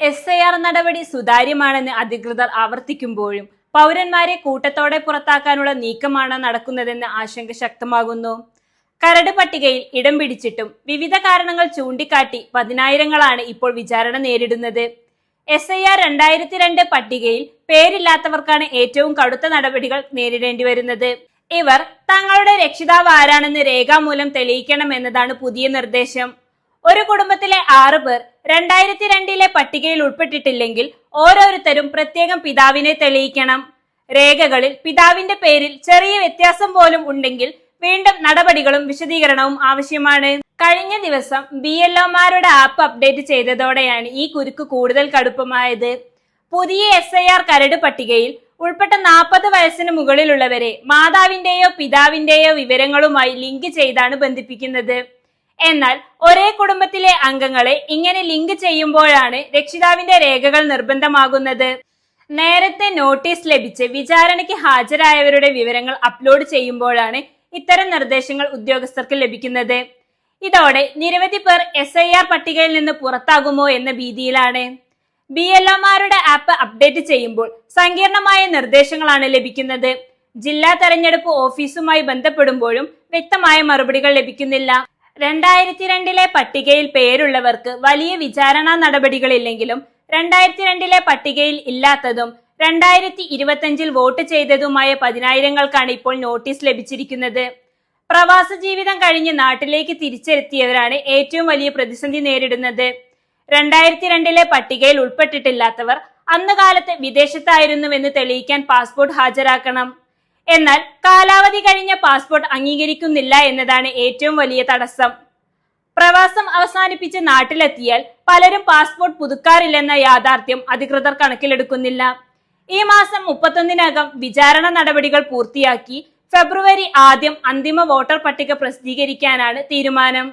S I R നടപടി സുതാര്യമാണെന്ന് അധികൃതർ ആവർത്തിക്കുമ്പോഴും പൗരന്മാരെ കൂട്ടത്തോടെ പുറത്താക്കാനുള്ള നീക്കമാണ് നടക്കുന്നതെന്ന് ആശങ്ക ശക്തമാകുന്നു. കരട് പട്ടികയിൽ ഇടം പിടിച്ചിട്ടും വിവിധ കാരണങ്ങൾ ചൂണ്ടിക്കാട്ടി പതിനായിരങ്ങളാണ് ഇപ്പോൾ വിചാരണ നേരിടുന്നത്. എസ് ഐ ആർ രണ്ടായിരത്തി രണ്ട് പട്ടികയിൽ പേരില്ലാത്തവർക്കാണ് ഏറ്റവും കടുത്ത നടപടികൾ നേരിടേണ്ടി വരുന്നത്. ഇവർ തങ്ങളുടെ രക്ഷിതാവ് ആരാണെന്ന് രേഖാമൂലം തെളിയിക്കണമെന്നതാണ് പുതിയ നിർദ്ദേശം. ഒരു കുടുംബത്തിലെ ആറ് പേർ രണ്ടായിരത്തി രണ്ടിലെ പട്ടികയിൽ ഉൾപ്പെട്ടിട്ടില്ലെങ്കിൽ ഓരോരുത്തരും പ്രത്യേകം പിതാവിനെ തെളിയിക്കണം. രേഖകളിൽ പിതാവിന്റെ പേരിൽ ചെറിയ വ്യത്യാസം പോലും ഉണ്ടെങ്കിൽ വീണ്ടും നടപടികളും വിശദീകരണവും ആവശ്യമാണ്. കഴിഞ്ഞ ദിവസം ബി എൽ ഒമാരുടെ ആപ്പ് അപ്ഡേറ്റ് ചെയ്തതോടെയാണ് ഈ കുരുക്ക് കൂടുതൽ കടുപ്പമായത്. പുതിയ എസ് ഐ ആർ കരട് പട്ടികയിൽ ഉൾപ്പെട്ട നാൽപ്പത് വയസ്സിന് മുകളിലുള്ളവരെ മാതാവിന്റെയോ പിതാവിന്റെയോ വിവരങ്ങളുമായി ലിങ്ക് ചെയ്താണ് ബന്ധിപ്പിക്കുന്നത്. എന്നാൽ ഒരേ കുടുംബത്തിലെ അംഗങ്ങളെ ഇങ്ങനെ ലിങ്ക് ചെയ്യുമ്പോഴാണ് രക്ഷിതാവിന്റെ രേഖകൾ നിർബന്ധമാകുന്നത്. നേരത്തെ നോട്ടീസ് ലഭിച്ച് വിചാരണയ്ക്ക് ഹാജരായവരുടെ വിവരങ്ങൾ അപ്ലോഡ് ചെയ്യുമ്പോഴാണ് ഇത്തരം നിർദ്ദേശങ്ങൾ ഉദ്യോഗസ്ഥർക്ക് ലഭിക്കുന്നത്. ഇതോടെ നിരവധി പേർ എസ് ഐ ആർ പട്ടികയിൽ നിന്ന് പുറത്താകുമോ എന്ന ഭീതിയിലാണ്. ബി എൽ ആപ്പ് അപ്ഡേറ്റ് ചെയ്യുമ്പോൾ സങ്കീർണമായ നിർദ്ദേശങ്ങളാണ് ലഭിക്കുന്നത്. ജില്ലാ തെരഞ്ഞെടുപ്പ് ഓഫീസുമായി ബന്ധപ്പെടുമ്പോഴും വ്യക്തമായ മറുപടികൾ ലഭിക്കുന്നില്ല. രണ്ടായിരത്തി രണ്ടിലെ പട്ടികയിൽ പേരുള്ളവർക്ക് വലിയ വിചാരണാ നടപടികളില്ലെങ്കിലും രണ്ടായിരത്തി രണ്ടിലെ പട്ടികയിൽ ഇല്ലാത്തതും രണ്ടായിരത്തി ഇരുപത്തിയഞ്ചിൽ വോട്ട് ചെയ്തതുമായ പതിനായിരങ്ങൾക്കാണ് ഇപ്പോൾ നോട്ടീസ് ലഭിച്ചിരിക്കുന്നത്. പ്രവാസ ജീവിതം കഴിഞ്ഞ് നാട്ടിലേക്ക് തിരിച്ചെത്തിയവരാണ് ഏറ്റവും വലിയ പ്രതിസന്ധി നേരിടുന്നത്. രണ്ടായിരത്തി രണ്ടിലെ പട്ടികയിൽ ഉൾപ്പെട്ടിട്ടില്ലാത്തവർ അന്ന് കാലത്ത് വിദേശത്തായിരുന്നുവെന്ന് തെളിയിക്കാൻ പാസ്പോർട്ട് ഹാജരാക്കണം. എന്നാൽ കാലാവധി കഴിഞ്ഞ പാസ്പോർട്ട് അംഗീകരിക്കുന്നില്ല എന്നതാണ് ഏറ്റവും വലിയ തടസ്സം. പ്രവാസം അവസാനിപ്പിച്ച് നാട്ടിലെത്തിയാൽ പലരും പാസ്പോർട്ട് പുതുക്കാറില്ലെന്ന യാഥാർത്ഥ്യം അധികൃതർ കണക്കിലെടുക്കുന്നില്ല. ഈ മാസം മുപ്പത്തൊന്നിനകം വിചാരണ നടപടികൾ പൂർത്തിയാക്കി ഫെബ്രുവരി ആദ്യം അന്തിമ വോട്ടർ പട്ടിക പ്രസിദ്ധീകരിക്കാനാണ് തീരുമാനം.